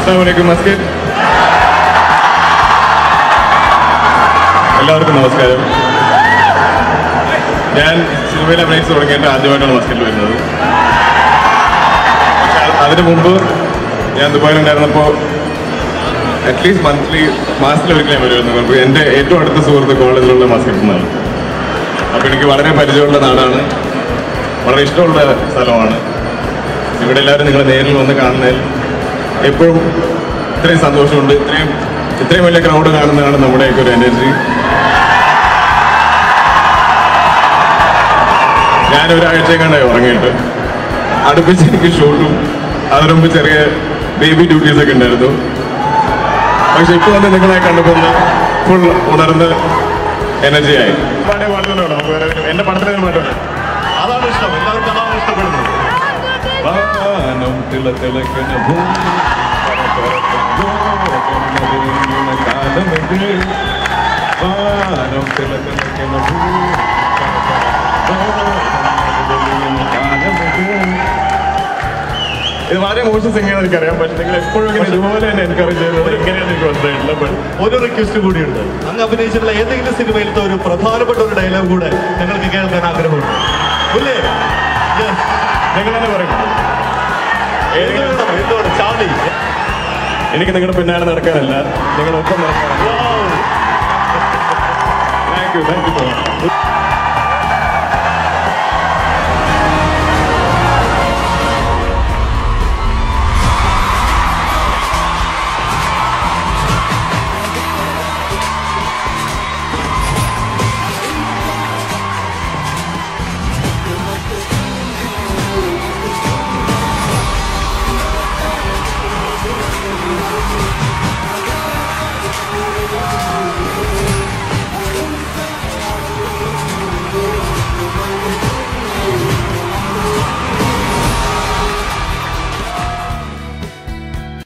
അസ്സാമലൈക്കും മസ്കർ എല്ലാവർക്കും നമസ്കാരം. ഞാൻ സിനിമയിൽ അഭിനയിച്ച് തുടങ്ങിയിട്ട് ആദ്യമായിട്ടാണ് മസ്കറ്റിൽ വരുന്നത്. അതിനു മുമ്പ് ഞാൻ ദുബായിൽ ദുബായിലുണ്ടായിരുന്നപ്പോൾ അറ്റ്ലീസ്റ്റ് മന്ത്ലി മാസത്തിൽ ഒരിക്കൽ ഞാൻ വരുമായിരുന്നു. എന്റെ ഏറ്റവും അടുത്ത സുഹൃത്ത് കോളേജിലുള്ള മസ്കറ്റിൽ നിന്നാണ്. അപ്പോൾ എനിക്ക് വളരെ പരിചയമുള്ള നാടാണ്. വളരെ ഇഷ്ടമുള്ള സ്ഥലമാണ്. ഇവിടെ എല്ലാവരും നിങ്ങളെ നേരിൽ വന്ന് കാണുന്നതിൽ എപ്പോഴും ഇത്രയും സന്തോഷമുണ്ട്. ഇത്രയും ഇത്രയും വലിയ ക്രൗഡ് കാണുന്നതാണ് നമ്മുടെയൊക്കെ ഒരു എനർജി ഞാൻ ഒരാഴ്ച കണ്ടായി ഉറങ്ങിയിട്ട്. അടുപ്പിച്ച് എനിക്ക് ഷൂട്ടും അതിനു മുമ്പ് ചെറിയ ബേബി ഡ്യൂട്ടീസ് ഒക്കെ ഉണ്ടായിരുന്നു. പക്ഷെ ഇപ്പോൾ വന്ന് നിങ്ങളെ കണ്ടപ്പോൾ ഫുൾ ഉണർന്ന് എനർജിയായി ഒരു- എന്റെ അതാണ് ഇഷ്ടം. എല്ലാവർക്കും പരപരക്കുന്ന കാലമിത്. വാനം കാലമിത്. ഇത് വളരെ മോശം സിംഗിയാണ് എനിക്കറിയാം പക്ഷെ നിങ്ങൾ എപ്പോഴും ഇതുപോലെ തന്നെ എൻകറേജ് ചെയ്യുന്നത് എങ്ങനെയാണ് എനിക്ക് മനസ്സിലായിട്ടില്ല but ഒരു റിക്വസ്റ്റ് കൂടിയുണ്ട് അങ്ങ് അഭിനയിച്ചിട്ടുള്ള ഏതെങ്കിലും സിനിമയിലത്തെ ഒരു പ്രധാനപ്പെട്ട ഒരു ഡയലോഗ് കൂടെ ഞങ്ങൾക്ക് കേൾക്കാൻ ആഗ്രഹമുണ്ട് ഇല്ലേ. നിങ്ങൾ തന്നെ പറയും ചാർലി എനിക്ക് നിങ്ങളുടെ പിന്നാലെ നടക്കാനല്ല. നിങ്ങളൊപ്പം നടക്കാനല്ല Wow. Thank you thank you